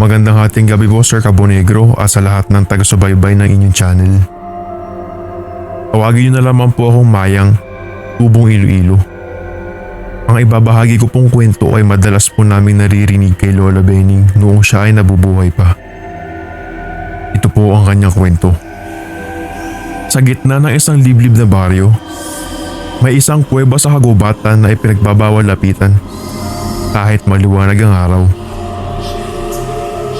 Magandang hating gabi po Sir Cabonegro at sa lahat ng taga-subaybay ng inyong channel. Tawagin niyo na lamang po akong Mayang, Tubong Iloilo. Ang ibabahagi ko pong kwento ay madalas po namin naririnig kay Lola Benning noong siya ay nabubuhay pa. Ito po ang kanyang kwento. Sa gitna ng isang liblib na baryo, may isang kuweba sa kagubatan na ipinagbabawal lapitan kahit maliwanag ang araw.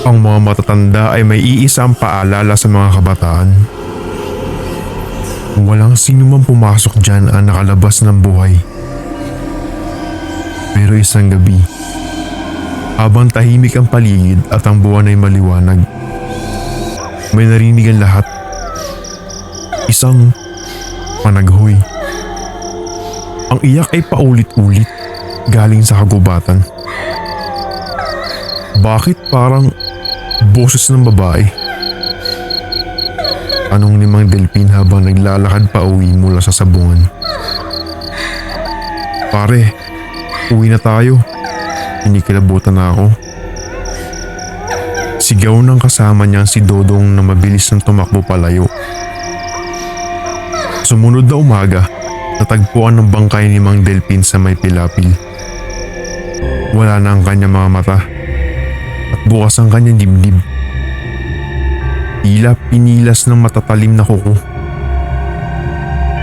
Ang mga matatanda ay may iisang paalala sa mga kabataan. Walang sino man pumasok dyan ang nakalabas ng buhay. Pero isang gabi, habang tahimik ang paligid at ang buwan ay maliwanag, may narinig ang lahat. Isang panaghoy. Ang iyak ay paulit-ulit galing sa kagubatan. Bakit parang boses ng babae? Anong ni Mang Delpin habang naglalakad pa uwi mula sa sabungan? Pare, uwi na tayo. Inikilabutan na ako. Sigaw ng kasama niyang si Dodong na mabilis nang tumakbo palayo. Sumunod na umaga, natagpuan ng bangkay ni Mang Delpin sa may pilapil. Wala na ang kanyang mga mata at bukas ang kanyang dibdib. Tila pinilas ng matatalim na kuko.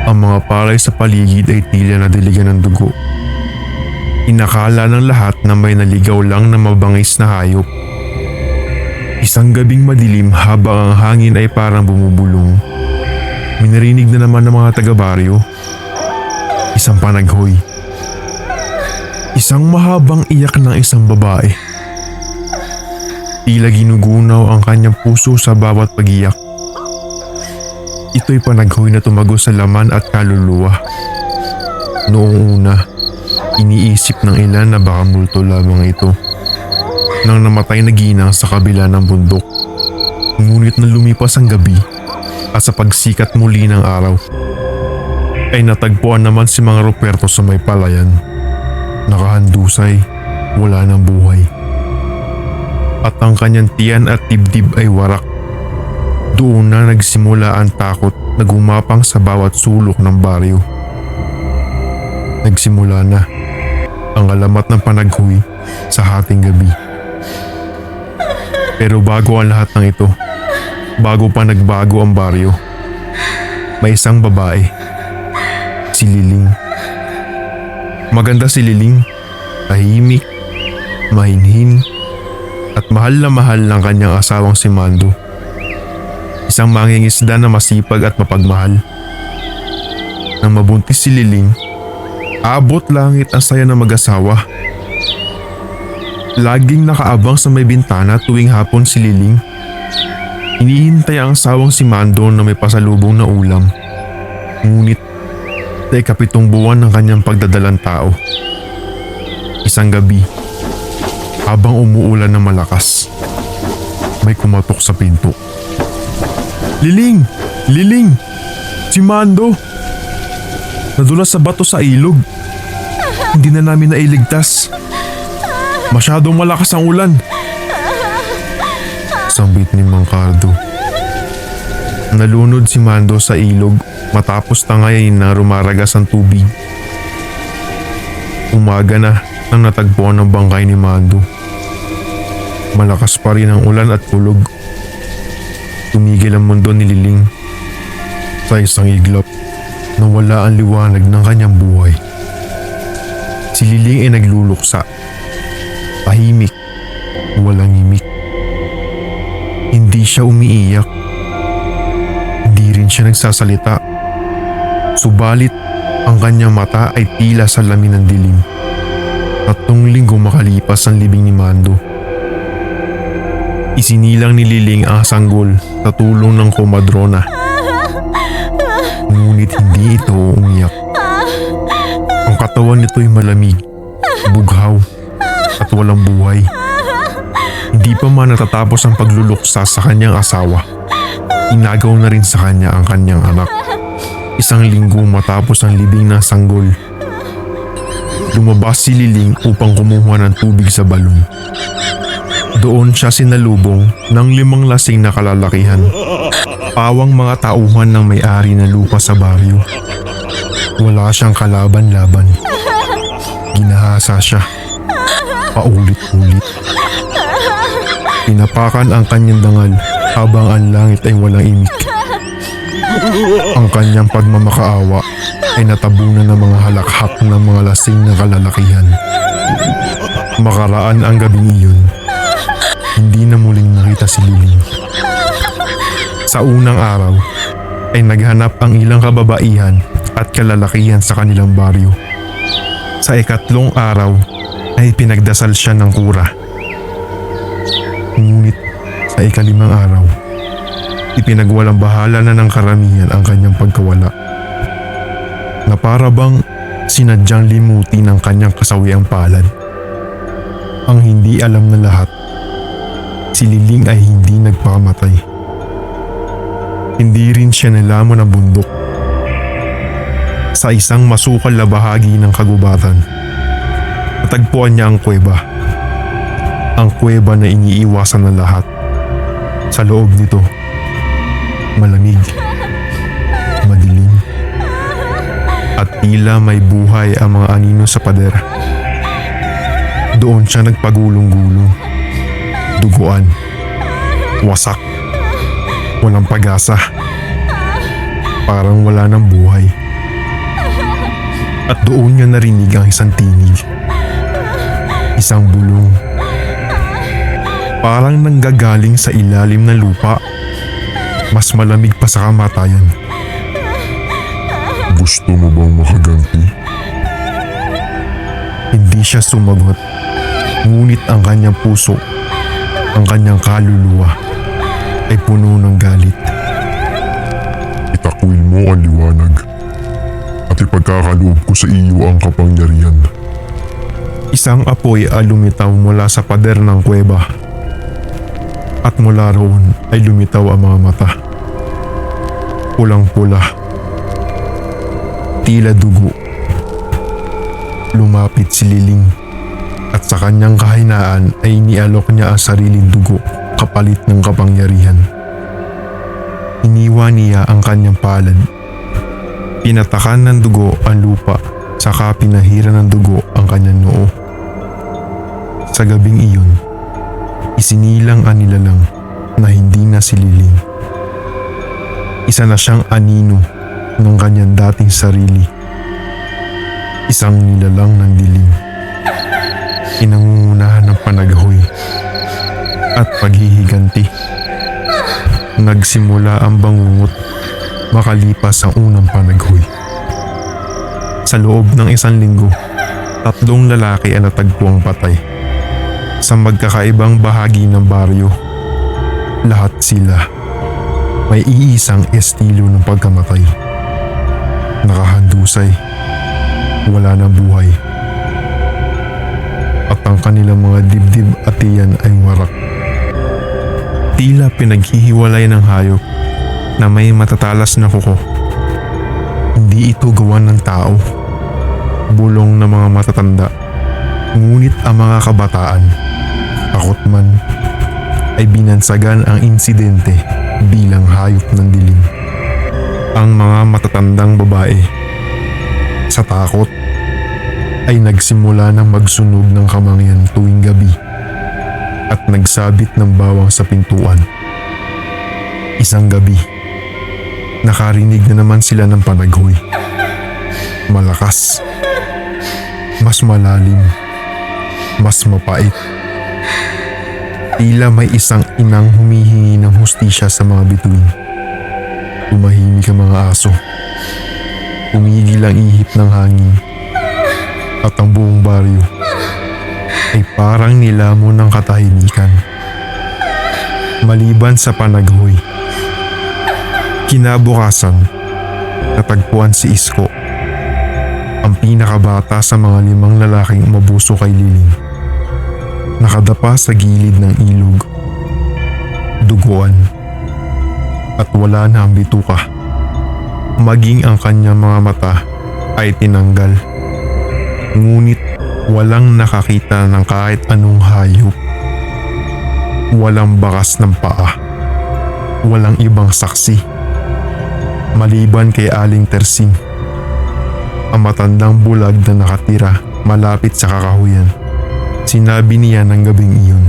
Ang mga palay sa paligid ay tila nadiligan ng dugo. Inakala ng lahat na may naligaw lang na mabangis na hayop. Isang gabing madilim habang ang hangin ay parang bumubulong. Minarinig na naman ng mga taga-baryo. Isang panaghoy. Isang mahabang iyak ng isang babae. Tila ginugunaw ang kanyang puso sa bawat pagiyak. Ito'y panaghoy na tumago sa laman at kaluluwa. Noong una, iniisip ng ilan na baka multo lamang ito. Nang namatay na ginang sa kabila ng bundok. Ngunit na lumipas ang gabi at sa pagsikat muli ng araw, ay natagpuan naman si mga Ruperto sa may palayan. Nakahandusay, wala ng buhay. At ang kanyang tiyan at dibdib ay warak. Doon na nagsimula ang takot na gumapang sa bawat sulok ng baryo. Nagsimula na ang alamat ng panaghoy sa hating gabi. Pero bago ang lahat ng ito, bago pa nagbago ang baryo, may isang babae, si Liling. Maganda si Liling, tahimik, mahinhin, at mahal na mahal ng kanyang asawang si Mando. Isang mangingisda na masipag at mapagmahal. Nang mabuntis si Liling, abot langit ang saya ng mag-asawa. Laging nakaabang sa may bintana tuwing hapon si Liling. Hinihintay ang asawang si Mando na may pasalubong na ulam. Ngunit sa ikapitong buwan ng kanyang pagdadalang tao. Isang gabi, habang umuulan ng malakas, may kumatok sa pinto. Liling! Liling! Si Mando! Nadulas sa bato sa ilog. Hindi na namin nailigtas. Masyadong malakas ang ulan. Sambit ni Mang Cardo. Nalunod si Mando sa ilog matapos tangayin na rumaragas ang tubig. Umaga na nang natagpuan ng bangkay ni Mando. Malakas pa rin ang ulan at kulog. Tumigil ang mundo ni Liling. Sa isang iglap, nawala ang liwanag ng kanyang buhay. Si Liling ay nagluluksa. Tahimik, walang imik. Hindi siya umiiyak. Hindi rin siya nagsasalita. Subalit, ang kanyang mata ay tila sa lamin ng dilim. Tatlong linggo makalipas ang libing ni Mando. Isinilang ni Liling ang sanggol sa tulong ng komadrona. Ngunit hindi ito umiyak. Ang katawan nito ay malamig, bughaw, at walang buhay. Hindi pa man natatapos ang pagluluksa sa kanyang asawa. Inagaw na rin sa kanya ang kanyang anak. Isang linggo matapos ang libing ng sanggol. Lumabas si Liling upang kumuha ng tubig sa balon. Doon siya sinalubong ng limang lasing na kalalakihan. Pawang mga tauhan ng may-ari ng lupa sa baryo. Wala siyang kalaban-laban. Ginahasa siya. Paulit-ulit. Pinapakan ang kanyang dangal habang ang langit ay walang imik. Ang kanyang pagmamakaawa ay natabunan ng mga halakhak ng mga lasing na kalalakihan. Makaraan ang gabing iyon, hindi na muling nakita si Liling. Sa unang araw, ay naghanap ang ilang kababaihan at kalalakihan sa kanilang baryo. Sa ikatlong araw, ay pinagdasal siya ng kura. Ngunit sa ikalimang araw, ipinagwalang bahala na ng karamihan ang kanyang pagkawala. Na para bang sinadyang limuti ng kanyang kasawiang palad. Ang hindi alam na lahat, si Liling ay hindi nagpakamatay. Hindi rin siya nilamon ng bundok. Sa isang masukal na bahagi ng kagubatan, natagpuan niya ang kuweba. Ang kuweba na iniiwasan ng lahat. Sa loob nito, malamig, madilim, at tila may buhay ang mga anino sa pader. Doon siya nagpagulong-gulong, duguan, wasak, walang pag-asa, parang wala ng buhay. At doon niya narinig ang isang tinig, isang bulong, parang nanggagaling sa ilalim ng lupa, mas malamig pa sa kamatayan. Gusto mo bang makaganti? Hindi siya sumagot. Ngunit ang kanyang puso, ang kanyang kaluluwa ay puno ng galit. Itakwil mo ang liwanag. At ipagkakaloob ko sa iyo ang kapangyarihan. Isang apoy ay lumitaw mula sa pader ng kuweba. At mula roon ay lumitaw ang mga mata. Pulang-pula. Tila dugo. Lumapit si Liling. At sa kanyang kahinaan ay inialok niya ang sariling dugo kapalit ng kapangyarihan. Iniwan niya ang kanyang palad. Pinatakan ng dugo ang lupa saka pinahira ng dugo ang kanyang noo. Sa gabing iyon, isinilang ang nilalang na hindi na si Liling. Isa na siyang anino ng kanyang dating sarili. Isang nilalang ng dilim. Inangungunahan ng panaghoy at paghihiganti. Nagsimula ang bangungot makalipas ang unang panaghoy. Sa loob ng isang linggo, tatlong lalaki ang natagpuang patay. Sa magkakaibang bahagi ng baryo, lahat sila may iisang estilo ng pagkamatay. Nakahandusay, wala ng buhay. Kanilang mga dibdib at tiyan ay warak. Tila pinaghihiwalay ng hayop na may matatalas na kuko. Hindi ito gawa ng tao. Bulong ng mga matatanda. Ngunit ang mga kabataan, takot man, ay binansagan ang insidente bilang hayop ng dilim. Ang mga matatandang babae, sa takot, ay nagsimula ng magsunog ng kamangyan tuwing gabi at nagsabit ng bawang sa pintuan. Isang gabi, nakarinig na naman sila ng panaghoy. Malakas, mas malalim, mas mapait. Tila may isang inang humihingi ng hustisya sa mga bituin. Tumahimik ang mga aso. Tumigil ang ihip ng hangin. At ang buong baryo ay parang nilamon ng katahimikan. Maliban sa panaghoy. Kinabukasan, natagpuan si Isko. Ang pinakabata sa mga limang lalaking umabuso kay Liling. Nakadapa sa gilid ng ilog. Duguan. At wala na ang bituka. Maging ang kanyang mga mata ay tinanggal. Ngunit walang nakakita ng kahit anong hayop. Walang bakas ng paa. Walang ibang saksi. Maliban kay Aling Tersing. Ang matandang bulag na nakatira malapit sa kakahuyan. Sinabi niya ng gabing iyon.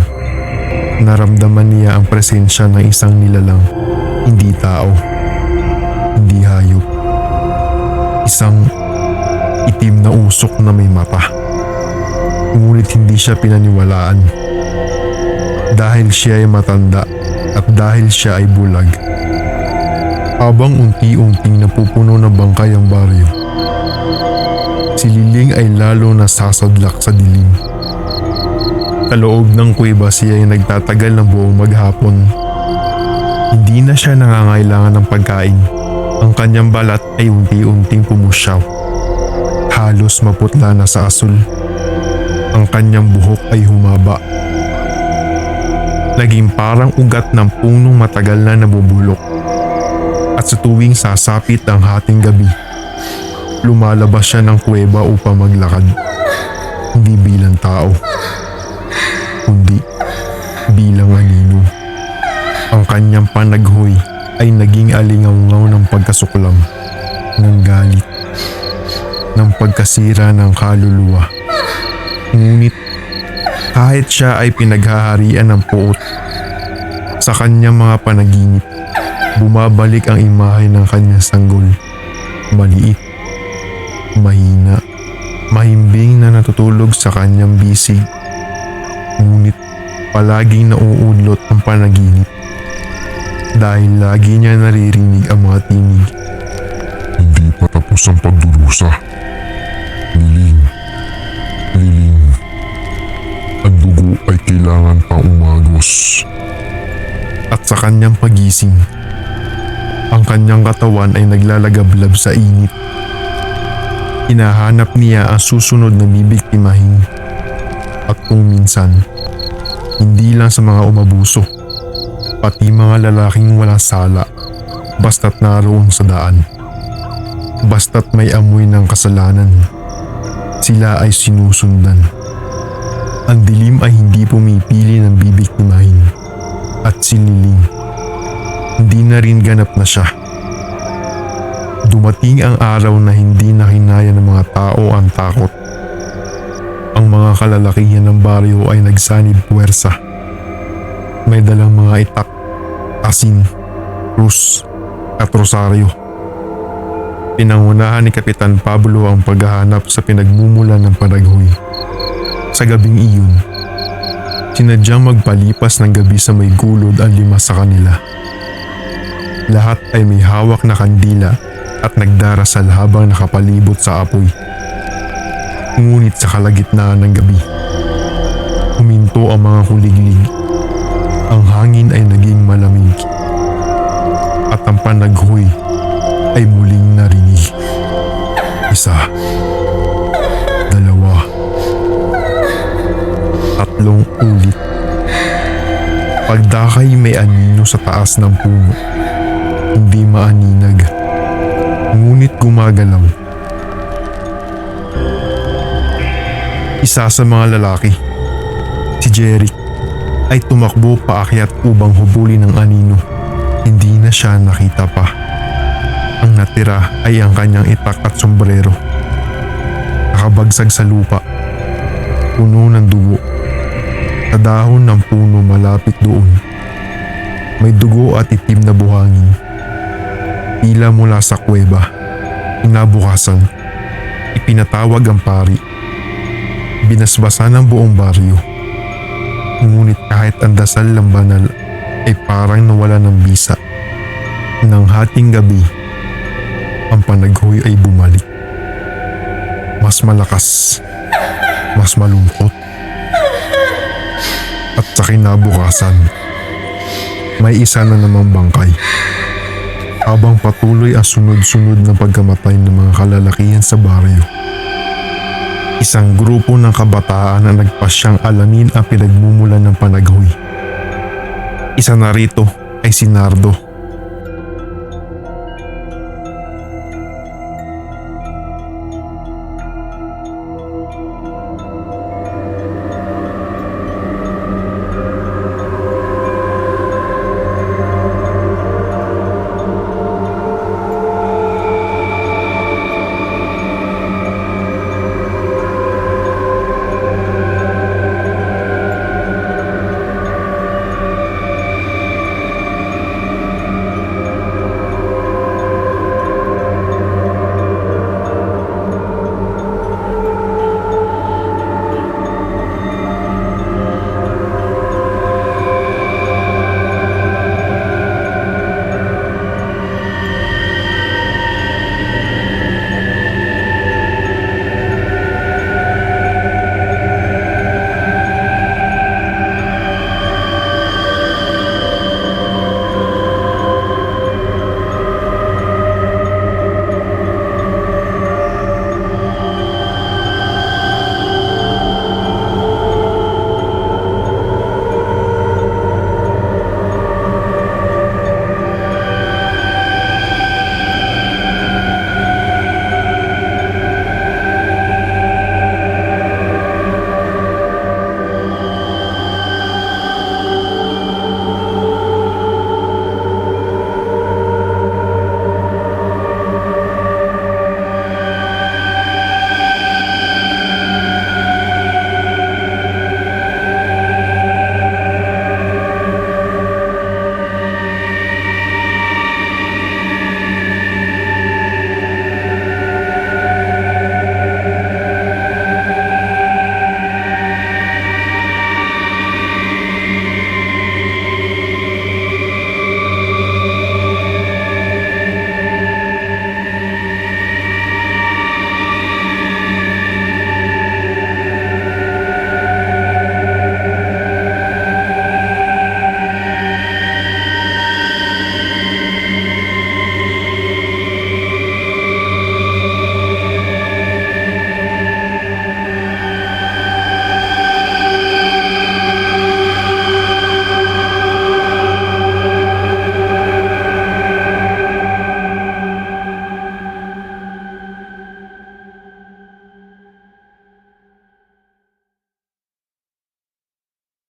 Naramdaman niya ang presensya ng isang nilalang. Hindi tao. Hindi hayop. Isang itim na usok na may mata. Ngunit hindi siya pinaniwalaan. Dahil siya ay matanda at dahil siya ay bulag. Habang unti-unting napupuno ng bangkay ang baryo, si Liling ay lalo nasasadlak sa dilim. Sa loob ng kuweba siya ay nagtatagal ng buong maghapon. Hindi na siya nangangailangan ng pagkain. Ang kanyang balat ay unti-unting pumusyaw. Halos maputla na sa asul. Ang kanyang buhok ay humaba. Naging parang ugat ng punong matagal na nabubulok. At sa tuwing sasapit ang hating gabi, lumalabas siya ng kuweba upang maglakad. Hindi bilang tao, kundi bilang anino. Ang kanyang panaghoy ay naging alingawngaw ng pagkasuklam, ng galit, ng pagkasira ng kaluluwa. Ngunit kahit siya ay pinaghaharian ng puot, sa kanyang mga panaginip, bumabalik ang imahe ng kanyang sanggol. Maliit, mahina, mahimbing na natutulog sa kanyang bisig. Ngunit palaging nauudlot ang panaginip dahil lagi niya naririnig ang mga tinig. Hindi pa tapos ang pagdurusa. Liling. Liling. Ang dugo ay kailangan pang umagos. At sa kanyang pagising, ang kanyang katawan ay naglalagablab sa init. Hinahanap niya ang susunod na bibiktimahin. At kung minsan, hindi lang sa mga umabuso, pati mga lalaking walang sala, basta't naroon sa daan. Basta't may amoy ng kasalanan, sila ay sinusundan. Ang dilim ay hindi pumipili ng bibiktimahin at si Liling. Hindi na rin ganap na siya. Dumating ang araw na hindi na kinaya ng mga tao ang takot. Ang mga kalalakihan ng baryo ay nagsanib puwersa. May dalang mga itak, asin, krus, at rosaryo. Pinangunahan ni Kapitan Pablo ang paghahanap sa pinagmumulan ng panaghoy. Sa gabing iyon, Sinadyang magpalipas ng gabi sa may gulod ang lima sa kanila. Lahat ay may hawak na kandila at nagdarasal habang nakapalibot sa apoy. Ngunit sa kalagitnaan ng gabi, huminto ang mga kuliglig. Ang hangin ay naging malamig. At ang panaghoy ay muling narinig. Isa. Dalawa tatlong ulit. Pagdakay may anino sa taas ng puno. Hindi maaninag. Ngunit gumagalaw. Isa sa mga lalaki, si Jeric, ay tumakbo paakyat upang hubulin ng anino. Hindi na siya nakita pa. Ang natira ay ang kanyang itak at sombrero. Nakabagsag sa lupa. Puno ng dugo sa dahon ng puno malapit doon. May dugo at itim na buhangin. Tila mula sa kuweba. Inabukasan. Ipinatawag ang pari. Binasbasan ang buong baryo. Ngunit kahit ang dasal ng banal ay parang nawala ng bisa. Nang hating gabi, ang panaghoy ay bumalik. Mas malakas. Mas malungkot at sa kinabukasan, may isa na namang bangkay. Habang patuloy ang sunod-sunod na pagkamatay ng mga kalalakihan sa baryo. Isang grupo ng kabataan na nagpasyang alamin ang pinagmumulan ng panaghoy. Isa na rito ay si Nardo